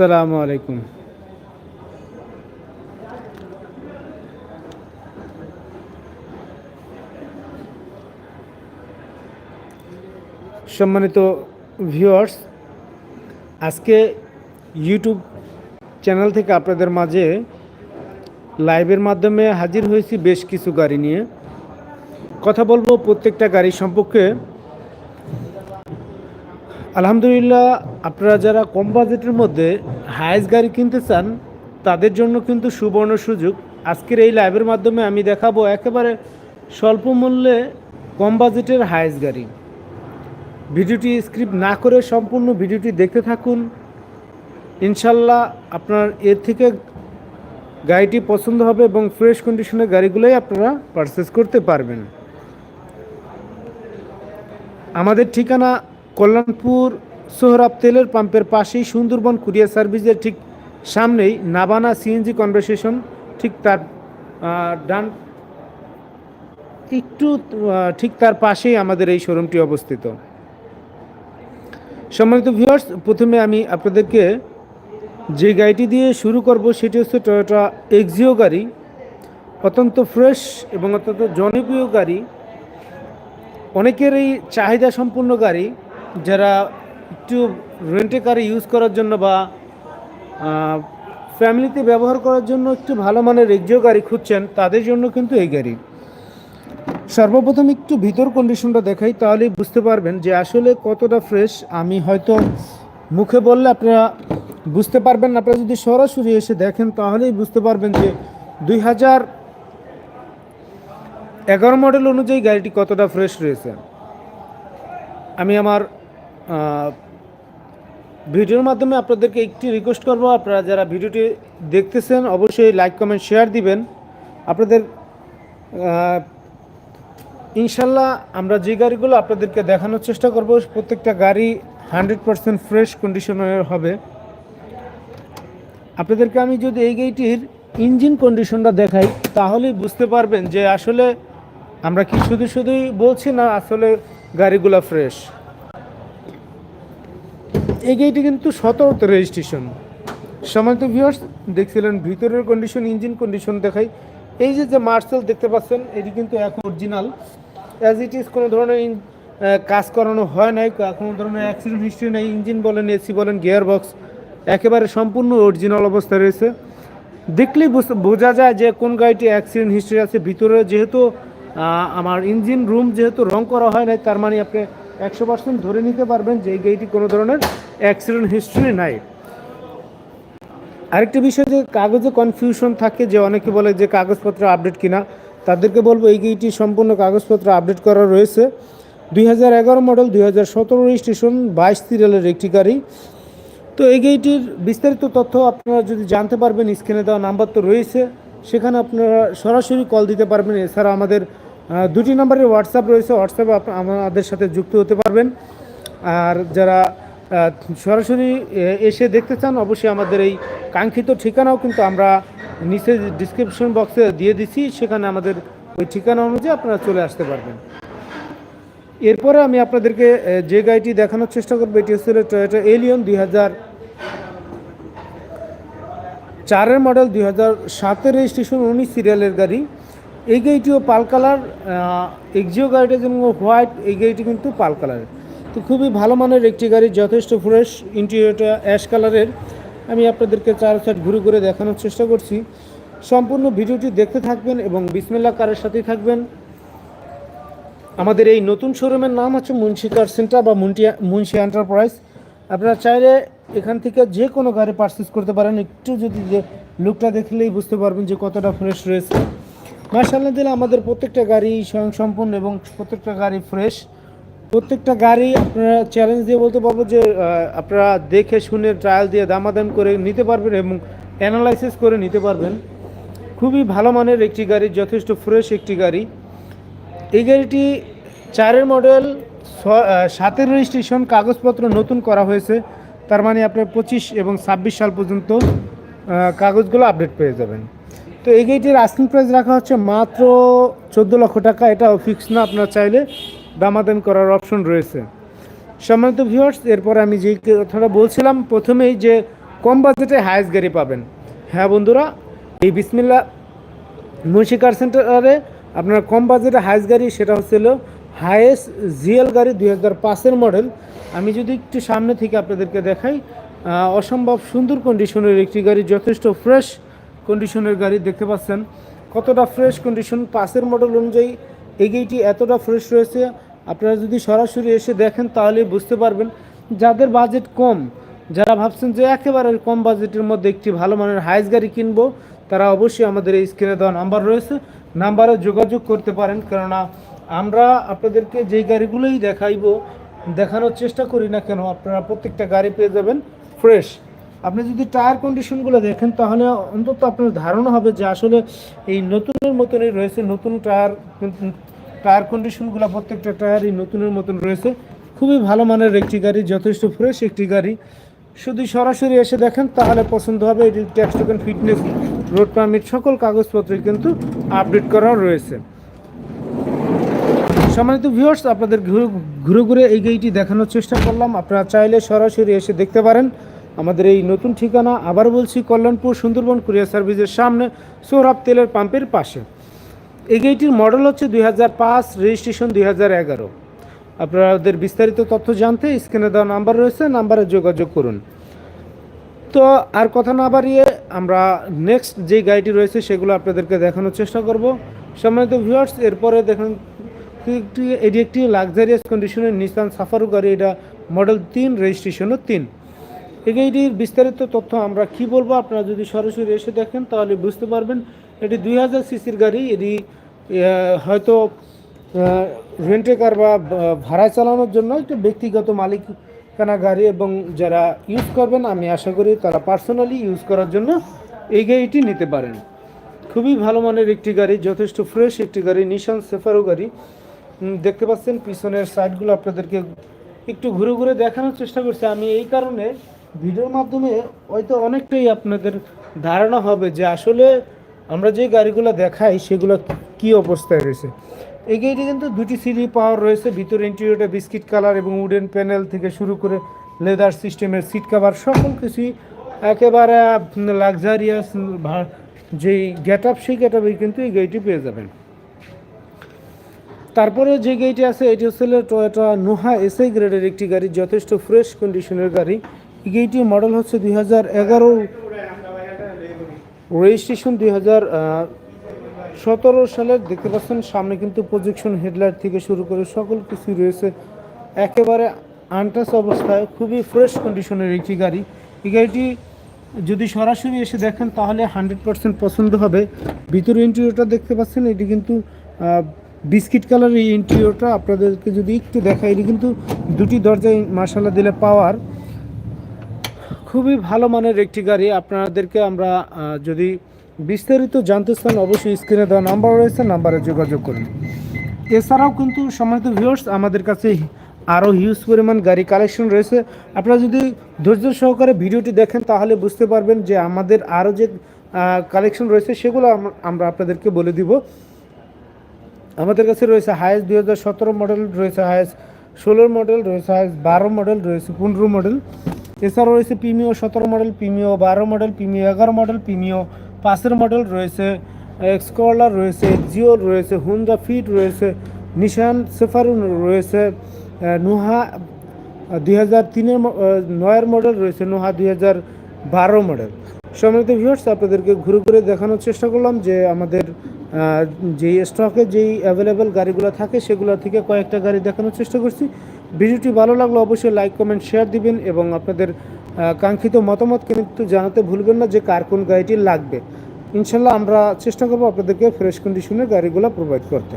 আসসালামু আলাইকুম। সম্মানিত ভিউয়ার্স আজকে ইউটিউব চ্যানেল থেকে আপনাদের মাঝে লাইভের মাধ্যমে হাজির হয়েছি বেশ কিছু গাড়ি নিয়ে। কথা বলব প্রত্যেকটা গাড়ি সম্পর্কে। আলহামদুলিল্লাহ, আপনারা যারা কম বাজেটের মধ্যে হায়েস্ট গাড়ি কিনতে চান, তাদের জন্য কিন্তু সুবর্ণ সুযোগ। আজকের এই লাইভের মাধ্যমে আমি দেখাবো একেবারে স্বল্প মূল্যে কম বাজেটের হায়েস্ট গাড়ি। ভিডিওটি স্ক্রিপ্ট না করে সম্পূর্ণ ভিডিওটি দেখতে থাকুন। ইনশাল্লাহ আপনার এর থেকে গাড়িটি পছন্দ হবে এবং ফ্রেশ কন্ডিশনের গাড়িগুলোই আপনারা পারচেস করতে পারবেন। আমাদের ঠিকানা কল্যাণপুর সোহরাব তেলের পাম্পের পাশেই সুন্দরবন কুরিয়ার সার্ভিসের ঠিক সামনেই নাবানা সিএনজি কনভারসেশন, ঠিক তার ডান, একটু ঠিক তার পাশেই আমাদের এই শোরুমটি অবস্থিত। সম্মানিত ভিউয়ার্স, প্রথমে আমি আপনাদেরকে যে গাড়িটি দিয়ে শুরু করব সেটি হচ্ছে টয়োটা এক্সিও গাড়ি। অত্যন্ত ফ্রেশ এবং অত্যন্ত জনপ্রিয় গাড়ি। অনেকেরই চাহিদা সম্পূর্ণ গাড়ি। যারা একটু রেন্টে কারে ইউজ করার জন্য বা ফ্যামিলিতে ব্যবহার করার জন্য একটু ভালো মানের এক্সিও গাড়ি খুঁজছেন, তাদের জন্য কিন্তু এই গাড়ি। সর্বপ্রথম একটু ভিতর কন্ডিশনটা দেখাই, তাহলেই বুঝতে পারবেন যে আসলে কতটা ফ্রেশ আমি হয়তো মুখে বললে আপনারা বুঝতে পারবেন আপনারা যদি সরাসরি এসে দেখেন, তাহলেই বুঝতে পারবেন যে দুই হাজার এগারো মডেল অনুযায়ী গাড়িটি কতটা ফ্রেশ রয়েছে। আমি আমার ভিডিওর মাধ্যমে আপনাদেরকে একটি রিকোয়েস্ট করব। আপনারা যারা ভিডিওটি দেখতেছেন, অবশ্যই লাইক কমেন্ট শেয়ার দিবেন। আপনাদের ইনশাল্লাহ আমরা যে গাড়িগুলো আপনাদেরকে দেখানোর চেষ্টা করব, প্রত্যেকটা গাড়ি হান্ড্রেড পারসেন্ট ফ্রেশ কন্ডিশনের হবে। আপনাদেরকে আমি যদি এই গাড়িটির ইঞ্জিন কন্ডিশনটা দেখাই, তাহলেই বুঝতে পারবেন যে আসলে আমরা কি শুধু শুধুই বলছি না আসলে গাড়িগুলো ফ্রেশ এই গাড়িটি কিন্তু সতেরোতে রেজিস্ট্রেশন। সমান্ত ভিউয়ার্স দেখছিলেন ভিতরের কন্ডিশন ইঞ্জিন কন্ডিশন দেখাই। এই যে যে মার্সেল দেখতে পাচ্ছেন, এটি কিন্তু এখন অরিজিনাল অ্যাজ ইট ইজ কোনো ধরনের কাজ করানো হয় নাই কোনো ধরনের অ্যাক্সিডেন্ট হিস্ট্রি নেই। ইঞ্জিন বলেন এসি বলেন গিয়ার বক্স একেবারে সম্পূর্ণ অরিজিনাল অবস্থায় রয়েছে। দেখলেই বোঝা যায় যে কোন গাড়িটি অ্যাক্সিডেন্ট হিস্ট্রি আছে। ভিতরে যেহেতু আমার ইঞ্জিন রুম যেহেতু রং করা হয় নাই, তার মানে আপনি একশো পার্সেন্ট ধরে নিতে পারবেন যে এই গাড়িটি কোনো ধরনের অ্যাক্সিডেন্ট হিস্ট্রি নাই। আরেকটা বিষয় যে কাগজে কনফিউশন থাকে, যে অনেকে বলে যে কাগজপত্র আপডেট কিনা, তাদেরকে বলব এই গাড়িটি সম্পূর্ণ কাগজপত্র আপডেট করা রয়েছে। দুই হাজার এগারো মডেল দুই হাজার সতেরো রেজিস্ট্রেশন বাইশ সিরিয়ালের একটি গাড়ি। তো এই গাড়িটির বিস্তারিত তথ্য আপনারা যদি জানতে পারবেন স্ক্রিনে দেওয়া নাম্বার তো রয়েছে। সেখানে আপনারা সরাসরি কল দিতে পারবেন। এছাড়া আমাদের দুটি নম্বরের হোয়াটসঅ্যাপ রয়েছে। হোয়াটসঅ্যাপে আমাদের সাথে যুক্ত হতে পারবেন। আর যারা সরাসরি এসে দেখতে চান, অবশ্যই আমাদের এই কাঙ্ক্ষিত ঠিকানাও কিন্তু আমরা নিচে ডিসক্রিপশন বক্সে দিয়ে দিচ্ছি। সেখানে আমাদের ওই ঠিকানা অনুযায়ী আপনারা চলে আসতে পারবেন। এরপরে আমি আপনাদেরকে যে গাড়িটি দেখানোর চেষ্টা করব, এটি হচ্ছে টয়োটা এলিয়ন দুই হাজার চারের মডেল দুই হাজার সাতের রেজিস্ট্রেশন উনিশ সিরিয়ালের গাড়ি। এই গাড়িটিও পাল কালার এক্সিও গাড়িটা যেমন হোয়াইট এই গাড়িটি কিন্তু পাল কালার তো খুবই ভালো মানের একটি গাড়ি, যথেষ্ট ফ্রেশ, ইন্টেরিয়রটা অ্যাশ কালারের। আমি আপনাদেরকে চার সাইড ঘুরে ঘুরে দেখানোর চেষ্টা করছি। সম্পূর্ণ ভিডিওটি দেখতে থাকবেন এবং বিসমিল্লা কারের সাথেই থাকবেন। আমাদের এই নতুন শোরুমের নাম হচ্ছে মুন্সি কার সেন্টার বা মুন্টিয়া মুন্সি এন্টারপ্রাইজ। আপনারা চাইলে এখান থেকে যে কোনো গাড়ি পারচেস করতে পারেন। একটু যদি যে লুকটা দেখলেই বুঝতে পারবেন যে কতটা ফ্রেশ রয়েছে। মার্শাল্লাহ দিলে আমাদের প্রত্যেকটা গাড়ি স্বয়ংসম্পূর্ণ এবং প্রত্যেকটা গাড়ি ফ্রেশ প্রত্যেকটা গাড়ি আপনারা চ্যালেঞ্জ দিয়ে বলতে পারব যে আপনারা দেখে শুনে ট্রায়াল দিয়ে দামাদাম করে নিতে পারবেন এবং অ্যানালাইসিস করে নিতে পারবেন। খুবই ভালো মানের একটি গাড়ি, যথেষ্ট ফ্রেশ একটি গাড়ি। এই গাড়িটি চারের মডেল সাতের রেজিস্ট্রেশন কাগজপত্র নতুন করা হয়েছে। তার মানে আপনার পঁচিশ এবং ছাব্বিশ সাল পর্যন্ত কাগজগুলো আপডেট পেয়ে যাবেন। তো এই গাড়িটির আস্কিং প্রাইস রাখা হচ্ছে মাত্র চোদ্দ লক্ষ টাকা। এটা ফিক্স না, আপনার চাইলে দামাদাম করার অপশন রয়েছে। সম্মানিত ভিউয়ার্স এরপর আমি যেই কথাটা বলছিলাম, প্রথমেই যে কম বাজেটে হায়েস্ট গাড়ি পাবেন। হ্যাঁ বন্ধুরা, এই বিসমিল্লা মুন্সি কার সেন্টারে আপনার কম বাজেটে হায়েস্ট গাড়ি, সেটা হচ্ছিল হায়েস্ট জিএল গাড়ি দুই হাজার পাঁচের মডেল আমি যদি একটু সামনে থেকে আপনাদেরকে দেখাই অসম্ভব সুন্দর কন্ডিশনের একটি গাড়ি, যথেষ্ট ফ্রেশ কন্ডিশনের গাড়ি দেখতে পাচ্ছেন। কতটা ফ্রেশ কন্ডিশন পাশের মডেল অনুযায়ী এই গাড়িটি এতটা ফ্রেশ রয়েছে। আপনারা যদি সরাসরি এসে দেখেন তাহলে বুঝতে পারবেন যাদের বাজেট কম, যারা ভাবছেন যে একেবারে কম বাজেটের মধ্যে একটি ভালো মানের হাইস গাড়ি কিনবো, তারা অবশ্যই আমাদের এই স্ক্রিনে দেওয়া নাম্বার রয়েছে। নাম্বারে যোগাযোগ করতে পারেন, কেননা আমরা আপনাদেরকে যেই গাড়িগুলোই দেখাইবো, দেখানোর চেষ্টা করি না কেন, আপনারা প্রত্যেকটা গাড়ি পেয়ে যাবেন ফ্রেশ আপনি যদি টায়ার কন্ডিশনগুলো দেখেন, তাহলে অন্তত আপনার ধারণা হবে যে আসলে এই নতুনের মতনই রয়েছে, নতুন টায়ার টায়ার কন্ডিশনগুলো প্রত্যেকটা টায়ারই নতুনের মতন রয়েছে। খুবই ভালো মানের একটি গাড়ি, যথেষ্ট ফ্রেশ একটি গাড়ি। শুধু সরাসরি এসে দেখেন, তাহলে পছন্দ হবে এটি tax token fitness road permit সকল কাগজপত্রই কিন্তু আপডেট করা রয়েছে। সম্মানিত ভিউয়ার্স আপনাদের ঘুরে ঘুরে এই গাড়িটি দেখানোর চেষ্টা করলাম। আপনারা চাইলে সরাসরি এসে দেখতে পারেন। আমাদের এই নতুন ঠিকানা আবার বলছি কল্যাণপুর সুন্দরবন কুরিয়ার সার্ভিসের সামনে সৌরভ তেলের পাম্পের পাশে। এই গাড়িটির মডেল হচ্ছে দুই হাজার পাঁচ, রেজিস্ট্রেশন দুই হাজার এগারো। আপনাদের বিস্তারিত তথ্য জানতে স্ক্রিনে দেওয়া নাম্বার রয়েছে, নাম্বারে যোগাযোগ করুন। তো আর কথা না বাড়িয়ে আমরা নেক্সট যে গাড়িটি রয়েছে সেগুলো আপনাদেরকে দেখানোর চেষ্টা করব। সম্মানিত ভিউয়ার্স এরপরে দেখুন এটি একটি লাক্সারিয়াস কন্ডিশনের নিসান সাফারু গাড়ি, এটা মডেল তিন, রেজিস্ট্রেশনও তিন। এই গাড়িটির বিস্তারিত তথ্য আমরা কি বলব? আপনারা যদি সরাসরি এসে দেখেন, তাহলে বুঝতে পারবেন এটি দুই হাজার সিসির গাড়ি। এটি হয়তো রেন্টে কার বা ভাড়ায় চালানোর জন্য একটি ব্যক্তিগত মালিকানা গাড়ি এবং যারা ইউজ করবেন, আমি আশা করি তারা পার্সোনালি ইউজ করার জন্য এই গাড়িটি নিতে পারেন। খুবই ভালো মানের একটি গাড়ি, যথেষ্ট ফ্রেশ একটি গাড়ি নিশান সেফারও গাড়ি। দেখতে পাচ্ছেন, পিছনের সাইডগুলো আপনাদেরকে একটু ঘুরে ঘুরে দেখানোর চেষ্টা করছি। আমি এই কারণে ভিডিওর মাধ্যমে হয়তো অনেকটাই আপনাদের ধারণা হবে যে আসলে আমরা যে গাড়িগুলো দেখাই, সেগুলো কি অবস্থায় রয়েছে। এই গাড়িটি কিন্তু দুটি সিডি পাওয়ার রয়েছে, ভিতরে ইন্টেরিয়রটা বিস্কিট কালার এবং উডেন প্যানেল থেকে শুরু করে লেদার সিস্টেমের সিট কাভার সকল কিছুই একেবারে লাক্সারিয়াস যেই গেট আপ সেই গেট আপেই কিন্তু এই গাড়িটি পেয়ে যাবেন। তারপরে যে গাড়িটি আছে, এটি হচ্ছে টয়োটা নোহা এসআই গ্রেডের একটি গাড়ি, যথেষ্ট ফ্রেশ কন্ডিশনের গাড়ি। এই গাড়িটির মডেল হচ্ছে দুই হাজার এগারো রেজিস্ট্রেশন দুই হাজার সতেরো সালের দেখতে পাচ্ছেন সামনে কিন্তু প্রজেকশন হেডলাইট থেকে শুরু করে সকল কিছু রয়েছে। একেবারে আনটাস অবস্থায়, খুবই ফ্রেশ কন্ডিশনের একটি গাড়ি। এই গাড়িটি যদি সরাসরি এসে দেখেন তাহলে হান্ড্রেড পার্সেন্ট পছন্দ হবে। ভিতরে ইন্টেরিয়রটা দেখতে পাচ্ছেন, এটি কিন্তু বিস্কিট কালার এই ইন্টেরিয়রটা আপনাদেরকে যদি একটু দেখায় এটি কিন্তু দুটি দরজায় মার্শাল্লাহ দিলে পাওয়ার খুবই ভালো মানের একটি গাড়ি। আপনাদেরকে আমরা যদি বিস্তারিত জানতে চান, অবশ্যই স্ক্রিনে দেওয়া নাম্বার রয়েছে, নাম্বারে যোগাযোগ করুন। এছাড়াও কিন্তু সম্মানিত ভিউয়ার্স আমাদের কাছে আরও হিউজ পরিমাণ গাড়ি কালেকশন রয়েছে। আপনারা যদি ধৈর্য সহকারে ভিডিওটি দেখেন, তাহলে বুঝতে পারবেন যে আমাদের আরও যে কালেকশন রয়েছে, সেগুলো আমরা আপনাদেরকে বলে দিব। আমাদের কাছে রয়েছে হায়েস্ট দুই হাজার সতেরো মডেল রয়েছে হায়েস্ট ষোলোর মডেল রয়েছে হায়েস্ট বারো মডেল রয়েছে পনেরো মডেল এছাড়াও রয়েছে পিমিও সতেরো মডেল পিমিও বারো মডেল পিমিও এগারো মডেল পিমিও পাঁচের মডেল রয়েছে এক্সকলার রয়েছে জিও রয়েছে হুন্ডা ফিট রয়েছে নিশান সেফারুন রয়েছে নুহা দুই হাজার তিনের নয়ের মডেল রয়েছে নোহা দুই হাজার বারো মডেল সম্মানিত ভিউয়ার্স আপনাদেরকে ঘুরে ঘুরে দেখানোর চেষ্টা করলাম যে আমাদের যেই স্টকে যেই অ্যাভেলেবেল গাড়িগুলো থাকে, সেগুলো থেকে কয়েকটা গাড়ি দেখানোর চেষ্টা করছি। ভিডিওটি ভালো লাগলে অবশ্যই লাইক কমেন্ট শেয়ার দিবেন এবং আপনাদের কাঙ্ক্ষিত মতামত কিন্তু জানাতে ভুলবেন না যে কার কোন গাড়িটি লাগবে। ইনশাল্লাহ আমরা চেষ্টা করব আপনাদেরকে ফ্রেশ কন্ডিশনের গাড়িগুলো প্রোভাইড করতে।